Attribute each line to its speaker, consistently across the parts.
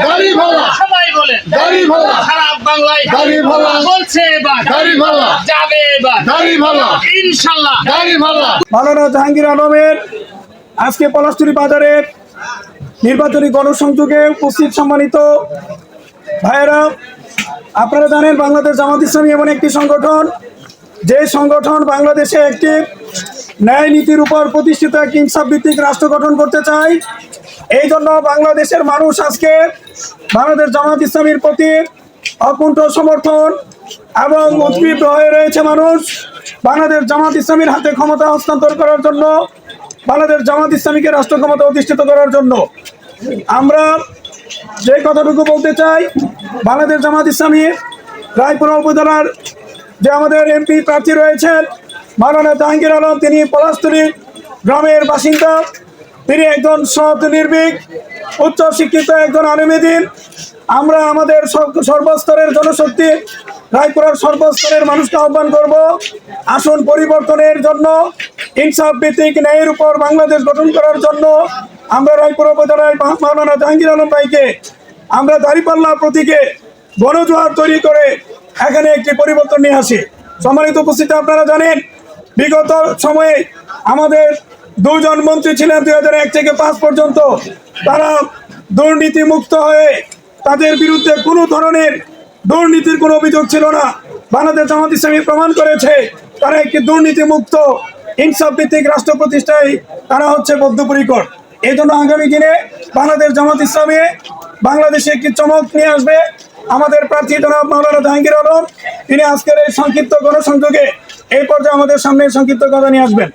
Speaker 1: গাড়ি ভাড়া
Speaker 2: সবাই বলে
Speaker 1: গাড়ি ভাড়া
Speaker 2: খারাপ বাংলায়
Speaker 1: গাড়ি ভাড়া
Speaker 2: বলছে এবার।
Speaker 1: গাড়ি ভাড়া
Speaker 2: যাবে এবার।
Speaker 1: গাড়ি ভাড়া
Speaker 2: ইনশাল্লাহ।
Speaker 1: গাড়ি ভাড়া
Speaker 3: মাওলানা জাহাঙ্গীর আলমের আজকে পলাশচুরি বাজারের নির্বাচনী গণসংযোগে উপস্থিত সম্মানিত ভাইয়েরা আপনারা জানেন বাংলাদেশ জামাত ইসলামী এমন একটি সংগঠন যে সংগঠন বাংলাদেশে একটি ন্যায় নীতির উপর প্রতিষ্ঠিত একটি ইনসাফ ভিত্তিক রাষ্ট্র গঠন করতে চায়। এই জন্য বাংলাদেশের মানুষ আজকে বাংলাদেশ জামাত ইসলামীর প্রতি অকুণ্ঠ সমর্থন এবং উদ্দীপ্ত হয়ে রয়েছে মানুষ। বাংলাদেশ জামাত ইসলামীর হাতে ক্ষমতা হস্তান্তর করার জন্য, বাংলাদেশ জামাত ইসলামীকে রাষ্ট্র ক্ষমতা অধিষ্ঠিত করার জন্য। আমরা যে কথাটুকু বলতে চাই, বাংলাদেশ জামাত ইসলামী রায়পুরা উপজেলার যে আমাদের এমপি প্রার্থী রয়েছেন, মাওলানা জাহাঙ্গীর আলম, তিনি পলাশতলী গ্রামের বাসিন্দা। তিনি একজন সৎ নির্ভীক, উচ্চ শিক্ষিত একজন আলমেদিন। আমরা আমাদের সর্ব- সর্বস্তরের জনশক্তি, রায়পুরার সর্বস্তরের মানুষকে আহ্বান করব। আসন পরিবর্তনের জন্য, ইনসাফ ভিত্তিক ন্যায়ের উপর বাংলাদেশ গঠন করার জন্য আমরা রায়পুর উপজেলায় মাওলানা জাহাঙ্গীর আলম ভাইকে, আমরা দাঁড়িপাল্লা প্রতীকে গণজোয়ার তৈরি করে এখানে একটি পরিবর্তন নিয়ে আসি। সম্মানিত উপস্থিতি আপনারা জানেন, বিগত সময়ে আমাদের দুজন মন্ত্রী ছিলেন দুই হাজার এক থেকে পাঁচ পর্যন্ত। তারা দুর্নীতি মুক্ত হয়ে তাদের বিরুদ্ধে কোনো ধরনের দুর্নীতির কোনো অভিযোগ ছিল না। বাংলাদেশ জামাত ইসলামী প্রমাণ করেছে, তারা একটি দুর্নীতি মুক্ত ইনসাফ ভিত্তিক রাষ্ট্র প্রতিষ্ঠায় তারা হচ্ছে বদ্ধপরিকর। এই জন্য আগামী দিনে বাংলাদেশ জামাত ইসলামী বাংলাদেশে একটি চমক নিয়ে আসবে। আমাদের প্রার্থী জনাব মাওলানা জাহাঙ্গীর আলম, তিনি আজকের এই সংক্ষিপ্ত গণসংযোগে এই পর্যায়ে আমাদের সামনে সংক্ষিপ্ত কথা নিয়ে আসবেন।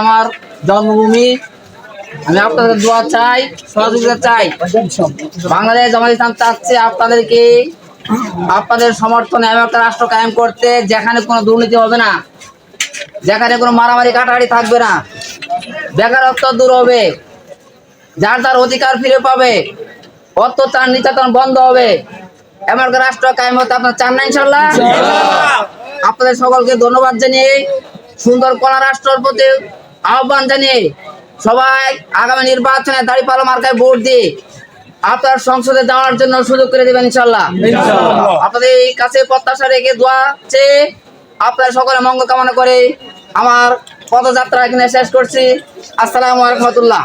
Speaker 4: আমার জন্মভূমি। আমি আপনাদের দোয়া চাই, সহযোগিতা চাই। বাংলাদেশ জামাত ইসলাম চাচ্ছে আপনাদেরকে, আপনাদের সমর্থনে এমন একটা রাষ্ট্র কায়েম করতে, যেখানে কোনো দুর্নীতি হবে না, যেখানে কোনো মারামারি কাটাকাটি থাকবে না, বেকারত্ব দূর হবে, যার যার অধিকার ফিরে পাবে, অত্যাচার নির্যাতন বন্ধ হবে, এমন একটা রাষ্ট্র কায়েম হতে আপনার চান না ইনশাল্লাহ আপনাদের সকলকে ধন্যবাদ জানিয়ে সুন্দর কলা রাষ্ট্রের প্রতি আহ্বান জানিয়ে সবাই আগামী নির্বাচনে দাঁড়িপাল্লা মার্কায় ভোট দিয়ে আপনার সংসদে যাওয়ার জন্য সুযোগ করে দেবেন ইনশাল্লাহ আপনাদের কাছে প্রত্যাশা রেখে দোয়া চেয়ে আপনার সকলে মঙ্গল কামনা করে আমার পদযাত্রা এখানে শেষ করছি। আসসালামু আলাইকুম রহমতুল্লাহ।